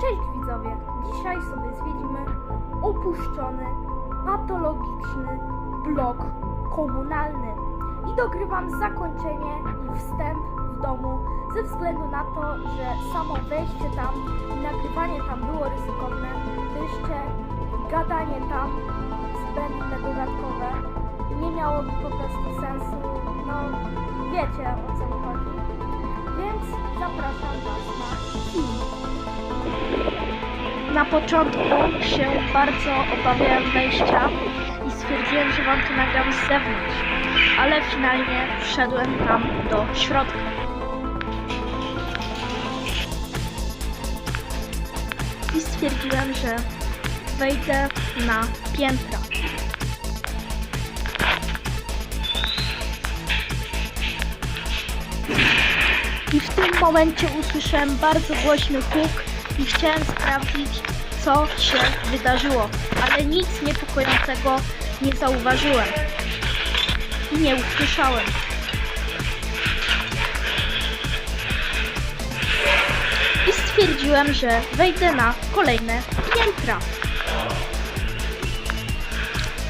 Cześć widzowie! Dzisiaj sobie zwiedzimy opuszczony, patologiczny blok komunalny i dogrywam zakończenie i wstęp w domu ze względu na to, że samo wejście tam i nagrywanie tam było ryzykowne, to gadanie tam zbędne, dodatkowe nie miałoby po prostu sensu, no wiecie o Na początku się bardzo obawiałem wejścia i stwierdziłem, że wam to nagram z zewnątrz, ale finalnie wszedłem tam do środka. I stwierdziłem, że wejdę na piętra. I w tym momencie usłyszałem bardzo głośny huk i chciałem sprawdzić, co się wydarzyło, ale nic niepokojącego nie zauważyłem i nie usłyszałem. I stwierdziłem, że wejdę na kolejne piętra.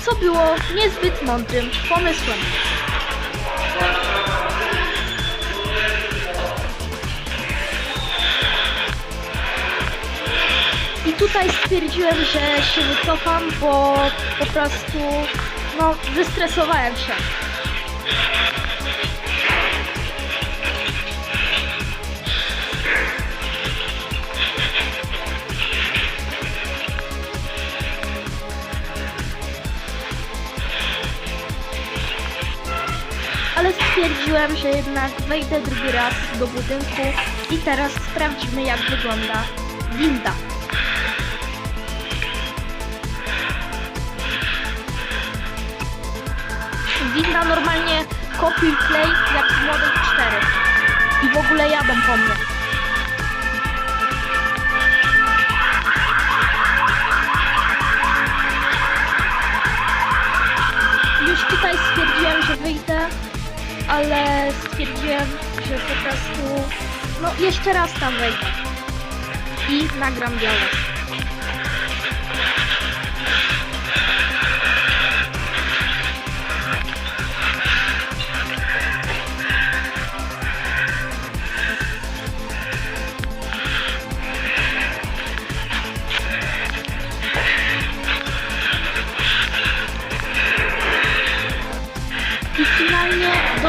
Co było niezbyt mądrym pomysłem. Tutaj stwierdziłem, że się wycofam, bo po prostu no, wystresowałem się. Ale stwierdziłem, że jednak wejdę drugi raz do budynku i teraz sprawdzimy jak wygląda winda. Winda normalnie kopiuj klej jak w młodych czterech. I w ogóle jadą po mnie. Już tutaj stwierdziłem, że wyjdę, ale stwierdziłem, że po prostu no jeszcze raz tam wejdę. I nagram dialog.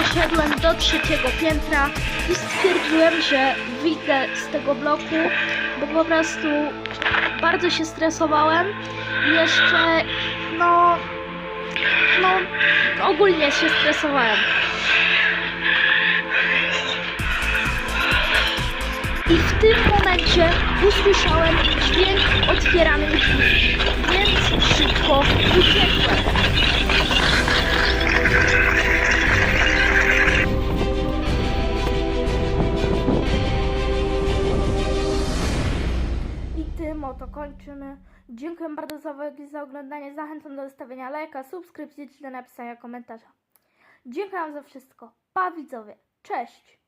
Doszedłem do trzeciego piętra i stwierdziłem, że wyjdę z tego bloku, bo po prostu bardzo się stresowałem jeszcze no no ogólnie się stresowałem. I w tym momencie usłyszałem dźwięk otwieranych drzwi, więc szybko uciekłem. Kończymy. Dziękuję bardzo za za oglądanie. Zachęcam do zostawienia lajka, subskrypcji czy do napisania komentarza. Dziękuję za wszystko. Pa widzowie. Cześć.